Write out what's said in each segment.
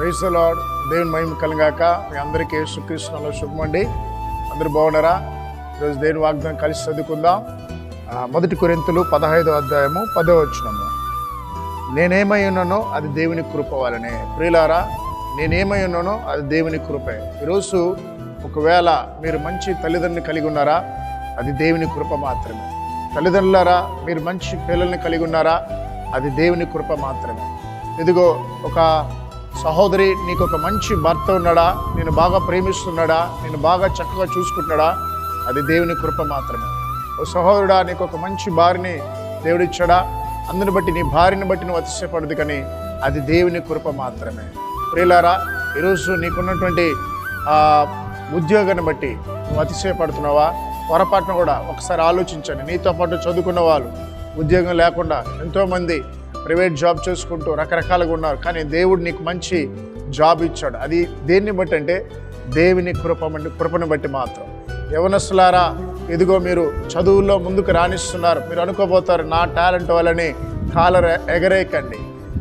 రైసలాడ్ దేవుని మహిమ కలిగాక. మీ అందరికీ యేసుకృష్ణలో శుభమండి. అందరూ బాగున్నారా? ఈరోజు దేవుని వాగ్దానం కలిసి చదువుకుందాం. మొదటి కొరింతలు పదహైదో అధ్యాయము పదో వచ్చినము నేనేమై ఉన్నానో అది దేవుని కృప వలనే. ప్రియులారా నేనేమై ఉన్నానో అది దేవుని కృపే. ఈరోజు ఒకవేళ మీరు మంచి తల్లిదండ్రుని కలిగి ఉన్నారా? అది దేవుని కృప మాత్రమే. తల్లిదండ్రులారా మీరు మంచి పిల్లల్ని కలిగి ఉన్నారా? అది దేవుని కృప మాత్రమే. ఇదిగో ఒక సహోదరి నీకు ఒక మంచి భర్త ఉన్నాడా? నేను బాగా ప్రేమిస్తున్నాడా? నేను బాగా చక్కగా చూసుకుంటున్నాడా? అది దేవుని కృప మాత్రమే. ఓ సహోదరుడా నీకు ఒక మంచి భార్యని దేవుడిచ్చాడా? అందుని బట్టి నీ భార్యని బట్టి నువ్వు అతిశయపడదు కానీ అది దేవుని కృప మాత్రమే. ప్రియులారా ఈరోజు నీకున్నటువంటి ఉద్యోగాన్ని బట్టి నువ్వు అతిశయపడుతున్నావా? పొరపాటున కూడా ఒకసారి ఆలోచించండి. నీతో పాటు చదువుకున్న వాళ్ళు ఉద్యోగం లేకుండా ఎంతోమంది ప్రైవేట్ జాబ్ చేసుకుంటూ రకరకాలుగా ఉన్నారు. కానీ దేవుడు నీకు మంచి జాబ్ ఇచ్చాడు. అది దేన్ని బట్టి అంటే దేవుని కృప కృపను బట్టి మాత్రం. యవనస్తులారా ఇదిగో మీరు చదువుల్లో ముందుకు రాణిస్తున్నారు. మీరు అనుకోబోతారు నా టాలెంట్ వల్లని కాలర్ ఎగరేకండి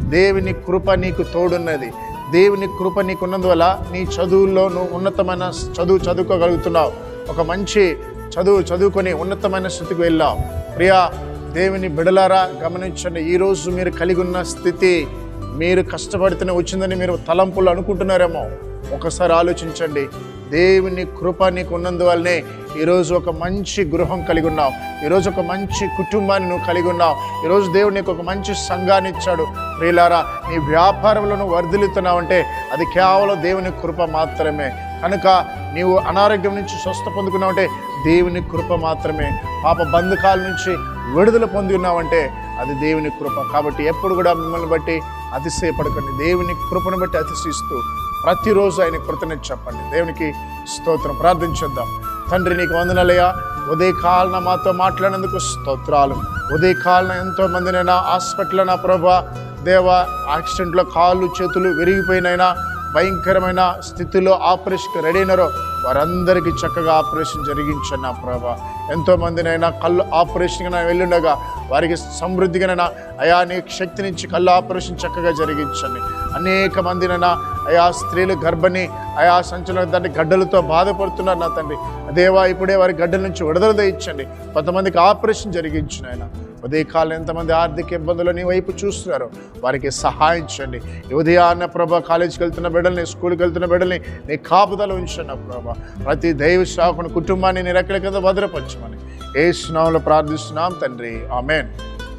దేవుని కృప నీకు తోడున్నది. దేవుని కృప నీకున్నందువల్ల నీ చదువుల్లో నువ్వు ఉన్నతమైన చదువు చదువుకోగలుగుతున్నావు. ఒక మంచి చదువు చదువుకొని ఉన్నతమైన స్థితికి వెళ్ళావు. ప్రియా దేవుని బిడలారా గమనించండి ఈరోజు మీరు కలిగి ఉన్న స్థితి మీరు కష్టపడితేనే వచ్చిందని మీరు తలంపులు అనుకుంటున్నారేమో ఒకసారి ఆలోచించండి. దేవుని కృప నీకు ఉన్నందువల్లనే ఈరోజు ఒక మంచి గృహం కలిగి ఉన్నావు. ఈరోజు ఒక మంచి కుటుంబాన్ని నువ్వు కలిగి ఉన్నావు. ఈరోజు దేవుడు నీకు ఒక మంచి సంఘాన్ని ఇచ్చాడు. ప్రియులారా నీ వ్యాపారంలో నువ్వు వర్ధిల్లుతున్నావంటే అది కేవలం దేవుని కృప మాత్రమే. కనుక నీవు అనారోగ్యం నుంచి స్వస్థ పొందుకున్నావంటే దేవుని కృప మాత్రమే. పాప బంధకాల నుంచి విడుదల పొంది ఉన్నామంటే అది దేవుని కృప. కాబట్టి ఎప్పుడు కూడా మిమ్మల్ని బట్టి అతిశయపడకండి. దేవుని కృపను బట్టి అతిశయిస్తూ ప్రతిరోజు ఆయన కృతజ్ఞత చెప్పండి. దేవునికి స్తోత్రం. ప్రార్థించేద్దాం తండ్రి నీకు వందనలయ్యా. ఉదయకాలన మాతో మాట్లాడినందుకు స్తోత్రాలు. ఉదయకాలన ఎంతో మందినైనా హాస్పిటల్ నా ప్రభా దేవ యాక్సిడెంట్లో కాళ్ళు చేతులు విరిగిపోయినైనా భయంకరమైన స్థితిలో ఆపరేషన్కి రెడీ అయినారో వారందరికీ చక్కగా ఆపరేషన్ జరిగించండి నా ప్రభా. ఎంతో మందినైనా కళ్ళు ఆపరేషన్గా వెళ్ళుండగా వారికి సమృద్ధిగానైనా అయా నీ నుంచి కళ్ళు ఆపరేషన్ చక్కగా జరిగించండి. అనేక మందినైనా అయా స్త్రీలు గర్భిణి అయా సంచలన తండ్రి గడ్డలతో బాధపడుతున్నారు నా తండ్రి. దేవా ఇప్పుడే వారి గడ్డల నుంచి విడుదల ఇచ్చండి కొంతమందికి ఆపరేషన్ జరిగించిన ఆయన ఉదయకాలం ఎంతమంది ఆర్థిక ఇబ్బందులు నీ వైపు చూస్తున్నారు వారికి సహాయం చేయండి. ఉదయాన్న ప్రభ కాలేజీకి వెళ్తున్న బిడ్డల్ని స్కూల్కి వెళ్తున్న బిడ్డల్ని నీ కాపుదల ఉంచండి ప్రభ. ప్రతి దైవ శాఖను కుటుంబాన్ని నీ రెక్కల కింద భద్రపరచమని. ఏ స్నామంలో ప్రార్థిస్తున్నాం తండ్రి. ఆమెన్.